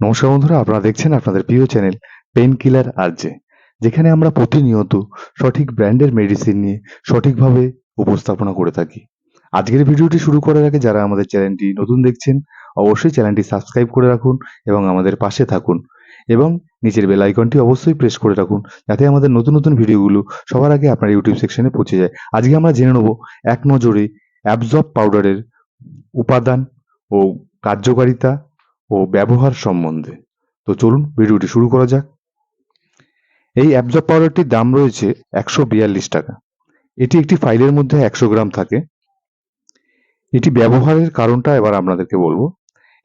নমস্কার বন্ধুরা, আপনারা দেখছেন আপনাদের প্রিয় চ্যানেল পেন কিলার আরজে যেখানে আমরা প্রতিনিয়ত সঠিক ব্র্যান্ডের মেডিসিন নিয়ে সঠিকভাবে উপস্থাপনা করে থাকি। আজকের ভিডিওটি শুরু করার আগে যারা আমাদের চ্যানেলটি নতুন দেখছেন, অবশ্যই চ্যানেলটি সাবস্ক্রাইব করে রাখুন এবং আমাদের পাশে থাকুন এবং নিচের বেল আইকনটি অবশ্যই প্রেস করে রাখুন যাতে আমাদের নতুন নতুন ভিডিওগুলো সবার আগে আপনার ইউটিউব সেকশনে পৌঁছে যায়। আজকে আমরা জেনে নেব এক নজরে অ্যাবজর্ব পাউডারের উপাদান ও কার্যকারিতা ও ব্যবহার সম্বন্ধে। তো চলুন, ভিডিওটি শুরু করা যাক। এই অ্যাবজর্ব পাউডারটির দাম রয়েছে একশো বিয়াল্লিশ টাকা। এটি একটি ফাইলের মধ্যে একশো গ্রাম থাকে। এটি ব্যবহারের কারণটা এবার আপনাদেরকে বলব।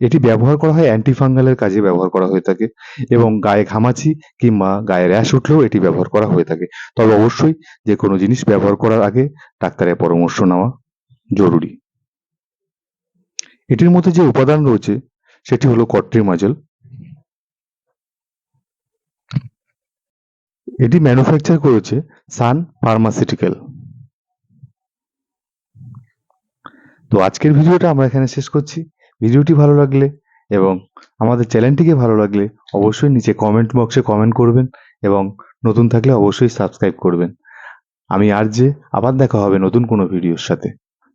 এটি ব্যবহার করা হয় অ্যান্টিফাঙ্গালের কাজে ব্যবহার করা হয়ে থাকে এবং গায়ে ঘামাচি কিংবা গায়ে র্যাশ উঠলেও এটি ব্যবহার করা হয়ে থাকে। তবে অবশ্যই যে কোনো জিনিস ব্যবহার করার আগে ডাক্তারের পরামর্শ নেওয়া জরুরি। এটির মধ্যে যে উপাদান রয়েছে সেটি হলো কট্রিমাজল এটি ম্যানুফ্যাকচার করেছে সান ফার্মাসিউটিক্যাল তো আজকের ভিডিওটা আমরা এখানে শেষ করছি। ভিডিওটি ভালো লাগলে এবং আমাদের চ্যানেলটিকে ভালো লাগলে অবশ্যই নিচে কমেন্ট বক্সে কমেন্ট করবেন এবং নতুন থাকলে অবশ্যই সাবস্ক্রাইব করবেন। আমি আর যে, আবার দেখা হবে নতুন কোনো ভিডিওর সাথে।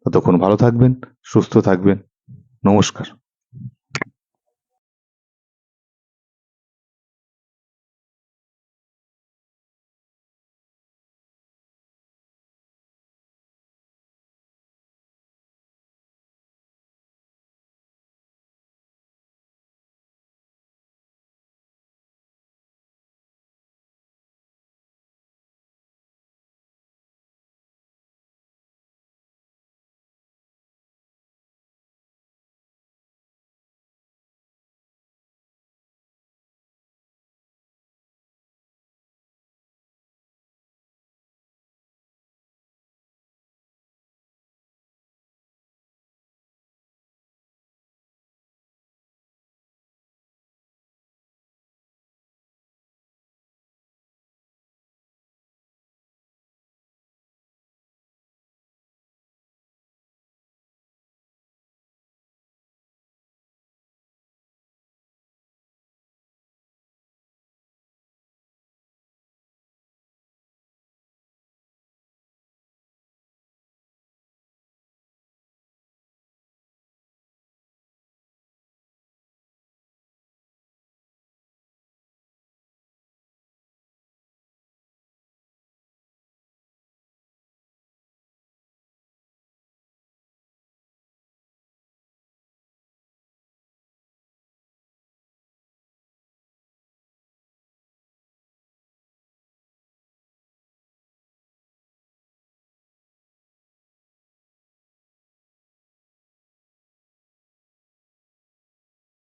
ততক্ষণ ভালো থাকবেন, সুস্থ থাকবেন। নমস্কার।